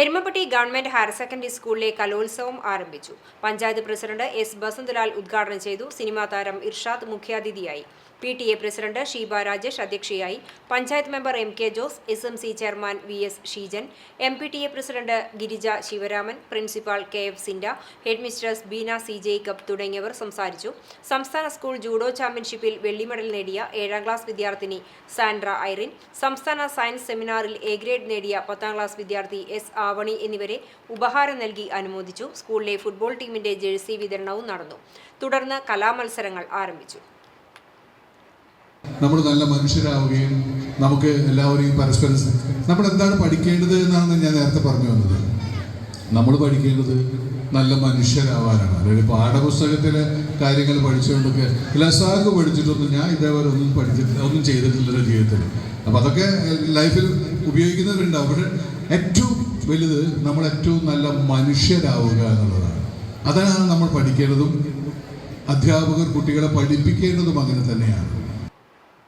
Erumapetty government higher secondary സ്കൂളിലെ കലോത്സവം ആരംഭിച്ചു. പഞ്ചായത്ത് പ്രസിഡന്റ് എസ് ബസന്തലാൽ ഉദ്ഘാടനം ചെയ്തു. സിനിമാ താരം ഇർഷാദ് മുഖ്യാതിഥിയായി. P T A president Sheeba Rajesh അധ്യക്ഷയായി panchayat member M K Jose S M C chairman V S Sheejan M P T A president Girija Sivaraman principal K F Cinda headmistress Beena C Jacob തുടങ്ങിയവർ സംസാരിച്ചു. സംസ്ഥാന school judo ചാമ്പ്യൻഷിപ്പിൽ വെള്ളി medal നേടിയ ഏഴാം class വിദ്യാർത്ഥിനി Sandra Irene സംസ്ഥാന science സെമിനാറിൽ എ ഗ്രേഡ് നേടിയ പത്താം ക്ലാസ് വിദ്യാർത്ഥി എസ് ആവണി എന്നിവരെ ഉപഹാരം നൽകി അനുമോദിച്ചു. സ്കൂളിലെ ഫുട്ബോൾ ടീമിന്റെ ജേഴ്സി വിതരണവും നടന്നു. തുടർന്ന് കലാമത്സരങ്ങൾ ആരംഭിച്ചു. നമ്മൾ നല്ല മനുഷ്യരാവുകയും നമുക്ക് എല്ലാവരെയും പരസ്പരം നമ്മൾ എന്താണ് പഠിക്കേണ്ടത് എന്നാണ് ഞാൻ നേരത്തെ പറഞ്ഞു വന്നത്. നമ്മൾ പഠിക്കേണ്ടത് നല്ല മനുഷ്യരാവാനാണ്. അതായത് പാഠപുസ്തകത്തിലെ കാര്യങ്ങൾ പഠിച്ചുകൊണ്ടൊക്കെ ലസാഗ് പഠിച്ചിട്ടൊന്നും ഞാൻ ഇതേപോലെ ഒന്നും പഠിച്ചിട്ടില്ല ഒന്നും ചെയ്തിട്ടില്ല ജീവിതത്തിൽ. അപ്പം അതൊക്കെ ലൈഫിൽ ഉപയോഗിക്കുന്നവരുണ്ടാവും. പക്ഷെ ഏറ്റവും വലുത് നമ്മൾ ഏറ്റവും നല്ല മനുഷ്യരാവുക എന്നുള്ളതാണ്. അതാണ് നമ്മൾ പഠിക്കേണ്ടതും അധ്യാപകർ കുട്ടികളെ പഠിപ്പിക്കേണ്ടതും അങ്ങനെ തന്നെയാണ്.